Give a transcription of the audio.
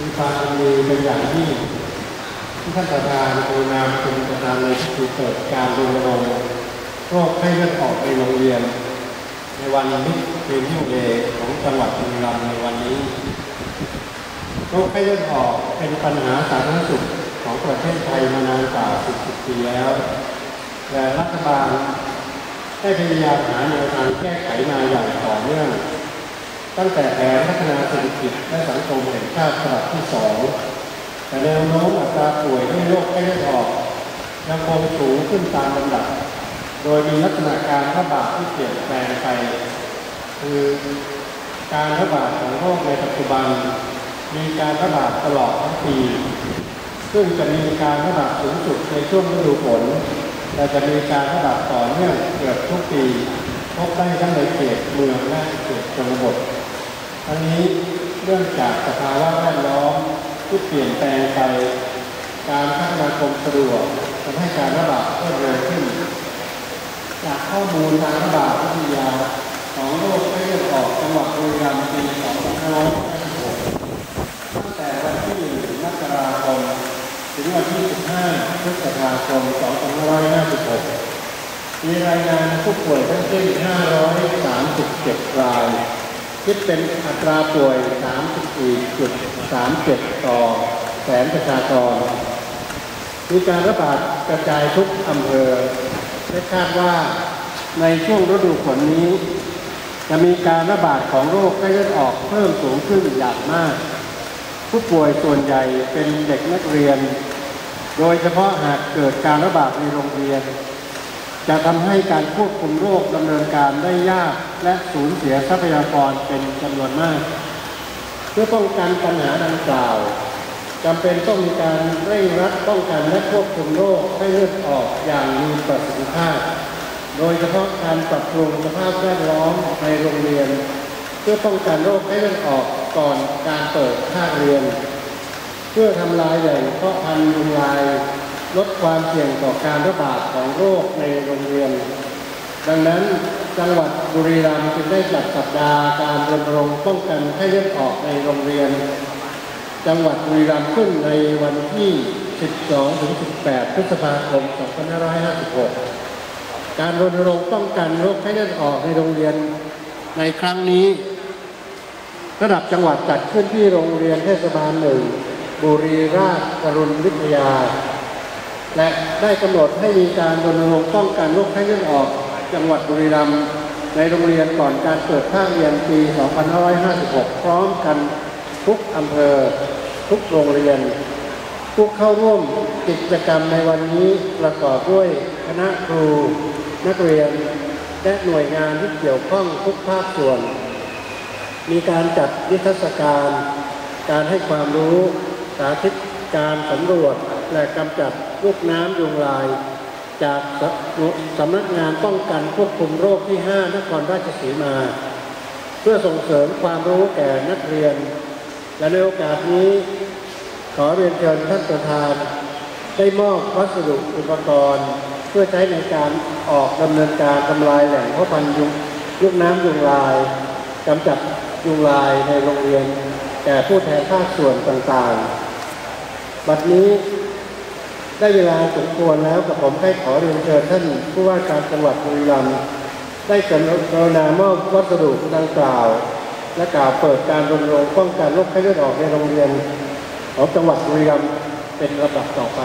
มีความดีเป็นอย่างยิ่งที่ท่านประธานกรุณาเป็นประธานในพิธีเปิดการรณรงค์โรคไข้เลือดออกในโรงเรียน ในวันมิตรเนฮิวเดของจังหวัดบุรีรัมย์ในวันนี้โรคไข้เลือดออกเป็นปัญหาสาธารณสุขของประเทศไทยมานานกว่า 10 ปีแล้ว และรัฐบาลได้พยายามหาแนวทางแก้ไขมาอย่างต่อเนื่อง ตั้งแต่แผนพัฒนาเศรษฐกิจและสังคมแห่งชาติฉบับที่สองแต่แนวโน้มอัตราป่วยด้วยโรคไข้เลือดออกยังคงสูงขึ้นตามลำดับ โดยมีลักษณะการระบาดที่เปลี่ยนแปลงไป คือการระบาดของโรคในปัจจุบัน มีการระบาดตลอดทั้งปี ซึ่งจะมีการระบาดสูงสุดในช่วงฤดูฝนแต่จะมีการระบาดต่อเนื่องเกือบทุกปีพบได้ทั้งในเขตเมืองและเขตชนบท ทั้งนี้เนื่องจากสภาวะแวดล้อมที่เปลี่ยนแปลงไป การคมนาคมสะดวกทำให้การระบาดเพิ่มเร็วขึ้น จากข้อมูลทางระบาดวิทยาของโรคไข้เลือดออกจังหวัดบุรีรัมย์ปี2556ตั้งแต่วันที่1มกราคมถึงวันที่ 15พฤษภาคม2556มีรายงานผู้ป่วยทั้งสิ้น537ราย คิดเป็นอัตราป่วย 34.37 ต่อแสนประชากร มีการระบาดกระจายทุกอำเภอ และคาดว่าในช่วงฤดูฝนนี้ จะมีการระบาดของโรคไข้เลือดออกเพิ่มสูงขึ้นอย่างมาก ผู้ป่วยส่วนใหญ่เป็นเด็กนักเรียน โดยเฉพาะหากเกิดการระบาดในโรงเรียน จะทำให้การควบคุมโรคดำเนินการได้ยากและสูญเสียทรัพยากรเป็นจำนวนมาก เพื่อป้องกันปัญหาดังกล่าวจำเป็นต้องมีการเร่งรัดป้องกันและควบคุมโรคให้เลือดออกอย่างมีประสิทธิภาพ โดยเฉพาะการปรับปรุงสภาพแวดล้อมในโรงเรียน เพื่อป้องกันโรคให้เลือดออกก่อนการเปิดภาคเรียน เพื่อทำลายแหล่งเพาะพันธุ์ยุงลาย ลดความเสี่ยงต่อการระบาดของโรคในโรงเรียน ดังนั้นจังหวัดบุรีรัมย์จึงได้จัดสัปดาห์การรณรงค์ป้องกันไข้เลือดออกในโรงเรียน จังหวัดบุรีรัมย์ขึ้นในวันที่ 12ถึง18 พฤษภาคม 2556 การรณรงค์ป้องกันโรคไข้เลือดออกในโรงเรียนในครั้งนี้ ระดับจังหวัดจัดขึ้นที่โรงเรียนเทศบาลหนึ่งบุรีราชกรุณวิทยา และได้กำหนดให้มีการรณรงค์ป้องกันโรคไข้เลือดออก จังหวัดบุรีรัมย์ในโรงเรียนก่อนการเปิดภาคเรียนปี 2556 พร้อมกันทุกอำเภอทุกโรงเรียน ผู้เข้าร่วมกิจกรรมในวันนี้ประกอบด้วยคณะครู นักเรียน และหน่วยงานที่เกี่ยวข้องทุกภาคส่วน มีการจัดนิทรรศการ การให้ความรู้ สาธิตการสำรวจและกำจัด ลูกน้ำยุงลาย จากสสำนักงานป้องกันควบคุมโรคที่ 5 นครราชสีมา เพื่อส่งเสริมความรู้แก่นักเรียน และในโอกาสนี้ ขอเรียนเชิญท่านประธาน ได้มอบวัสดุอุปกรณ์ เพื่อใช้ในการออกดำเนินการทำลายแหล่งพาะพันธุ์ยุงลูกน้ำยุงลายกำจัดยุงลายในโรงเรียนแก่ผู้แทนภาคส่วนต่างๆ บัดนี้ ได้เวลาสมควรแล้วกับผมได้ขอเรียนเชิญท่านผู้ว่าการจังหวัดบุรีรัมย์ได้กรุณามอบวัสดุดังกล่าว และกล่าวเปิดการรณรงค์ป้องกันโรคไข้เลือดออกในโรงเรียนของจังหวัดบุรีรัมย์เป็นระดับต่อไป